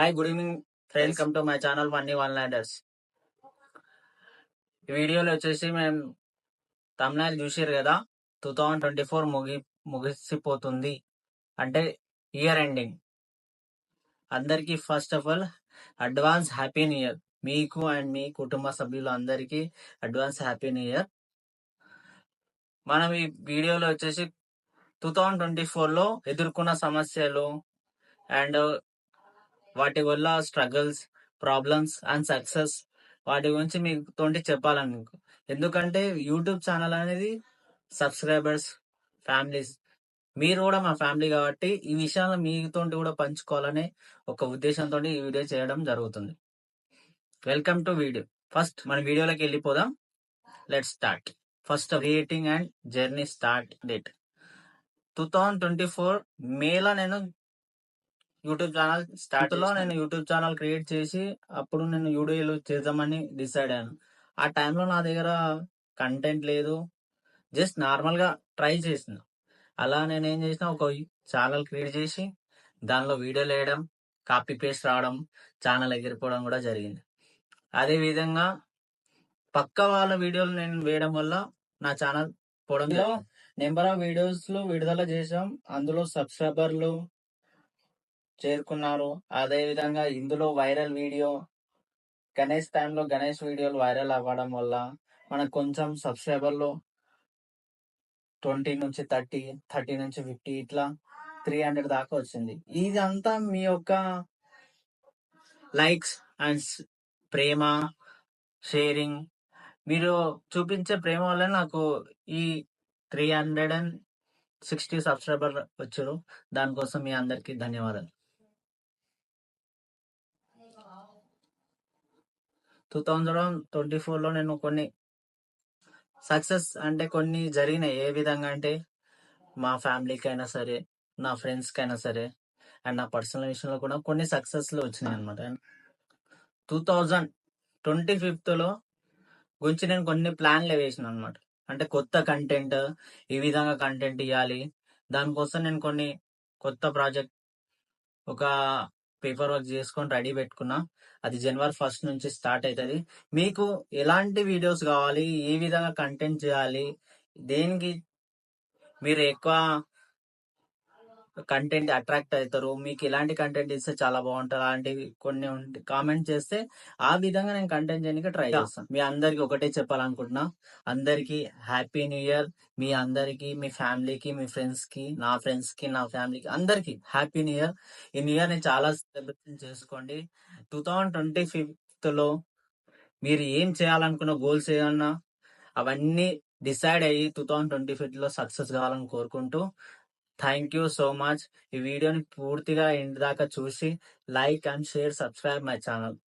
Hi good evening friends come to my channel వన్నీ వన్ ల్యాండర్స్ ఈ వీడియోలో వచ్చేసి మేము తమిళనాడు చూసారు కదా? టూ థౌజండ్ ట్వంటీ ఫోర్ ముగి ముగిసిపోతుంది. అంటే ఇయర్ ఎండింగ్ అందరికీ first of all advance happy new year మీకు అండ్ మీ కుటుంబ సభ్యులు అందరికీ అడ్వాన్స్ హ్యాపీ న్యూ ఇయర్ మనం ఈ వీడియోలో వచ్చేసి టూ థౌజండ్ ట్వంటీ ఫోర్లో ఎదుర్కొన్న సమస్యలు అండ్ వాటి వల్ల స్ట్రగుల్స్ ప్రాబ్లమ్స్ అండ్ సక్సెస్ వాటి గురించి మీకు తోటి చెప్పాలని మీకు ఎందుకంటే యూట్యూబ్ ఛానల్ అనేది సబ్స్క్రైబర్స్ ఫ్యామిలీస్. మీరు కూడా మా ఫ్యామిలీ కాబట్టి ఈ విషయాలు మీతో కూడా పంచుకోవాలనే ఒక ఉద్దేశంతో ఈ వీడియో చేయడం జరుగుతుంది. Welcome to video. ఫస్ట్ మన వీడియోలోకి వెళ్ళిపోదాం. Let start. First creating and journey start date. Two thousand twenty four మేలో నేను యూట్యూబ్ ఛానల్ స్టార్ట్లో నేను యూట్యూబ్ ఛానల్ క్రియేట్ చేసి అప్పుడు నేను వీడియోలు చేద్దామని డిసైడ్ అయ్యాను. ఆ టైంలో నా దగ్గర కంటెంట్ లేదు. జస్ట్ నార్మల్గా ట్రై చేసిన. అలా నేను ఏం చేసిన ఒక ఛానల్ క్రియేట్ చేసి దానిలో వీడియోలు వేయడం కాపీ పేస్ట్ రావడం ఛానల్ ఎగిరిపోవడం కూడా జరిగింది. అదే విధంగా పక్క వాళ్ళ వీడియోలు నేను వేయడం వల్ల నా ఛానల్ పోవడం నెంబర్ ఆఫ్ వీడియోస్లో విడుదల చేసాం అందులో సబ్స్క్రైబర్లు చేరుకున్నారు. అదేవిధంగా ఇందులో వైరల్ వీడియో గణేష్ టైంలో గణేష్ వీడియోలు వైరల్ అవ్వడం వల్ల మనకు కొంచెం సబ్స్క్రైబర్లు ట్వంటీ నుంచి థర్టీ థర్టీ నుంచి ఫిఫ్టీ ఇట్లా త్రీ హండ్రెడ్ దాకా వచ్చింది. ఇదంతా మీ యొక్క లైక్స్ అండ్ ప్రేమ షేరింగ్. మీరు చూపించే ప్రేమ వల్ల నాకు ఈ three hundred and sixty subscriber వచ్చారు. దానికోసం మీ అందరికీ ధన్యవాదాలు. టూ థౌజండ్ ట్వంటీ ఫోర్లో నేను కొన్ని సక్సెస్ అంటే కొన్ని జరిగినాయి. ఏ విధంగా అంటే మా ఫ్యామిలీకి అయినా సరే నా ఫ్రెండ్స్కి అయినా సరే అండ్ నా పర్సనల్ విషయంలో కూడా కొన్ని సక్సెస్లు వచ్చినాయి అనమాట టూ థౌజండ్ ట్వంటీ ఫిఫ్త్లో గురించి నేను కొన్ని ప్లాన్లు వేసిన అనమాట అంటే కొత్త కంటెంట్ ఈ విధంగా కంటెంట్ ఇవ్వాలి దానికోసం నేను కొన్ని కొత్త ప్రాజెక్ట్ ఒక పేపర్ వర్క్ చేసుకొని రెడీ పెట్టుకున్నా అది జనవరి ఫస్ట్ నుంచి స్టార్ట్ అవుతుంది మీకు ఎలాంటి వీడియోస్ కావాలి? ఏ విధంగా కంటెంట్ చేయాలి? దేనికి మీరు ఎక్కువ కంటెంట్ అట్రాక్ట్ అవుతారు. మీకు ఎలాంటి కంటెంట్ ఇస్తే చాలా బాగుంటుంది. అలాంటివి కొన్ని కామెంట్ చేస్తే ఆ విధంగా నేను కంటెంట్ చేయడానికి ట్రై చేస్తాను. మీ అందరికి ఒకటే చెప్పాలనుకుంటున్నా. అందరికి హ్యాపీ న్యూ ఇయర్ మీ అందరికి మీ ఫ్యామిలీకి మీ ఫ్రెండ్స్కి నా ఫ్రెండ్స్కి నా ఫ్యామిలీకి అందరికి హ్యాపీ న్యూ ఇయర్ ఈ న్యూ ఇయర్ని చాలా సెలబ్రేషన్ చేసుకోండి. టూ థౌజండ్ ట్వంటీ ఫిఫ్త్లో మీరు ఏం చేయాలనుకున్న గోల్స్ ఏమన్నా అవన్నీ డిసైడ్ అయ్యి టూ థౌజండ్ ట్వంటీ ఫిఫ్త్లో సక్సెస్ కావాలని కోరుకుంటూ థ్యాంక్ యూ సో మచ్ ఈ వీడియోని పూర్తిగా ఇంటి దాకా చూసి like and share subscribe my channel.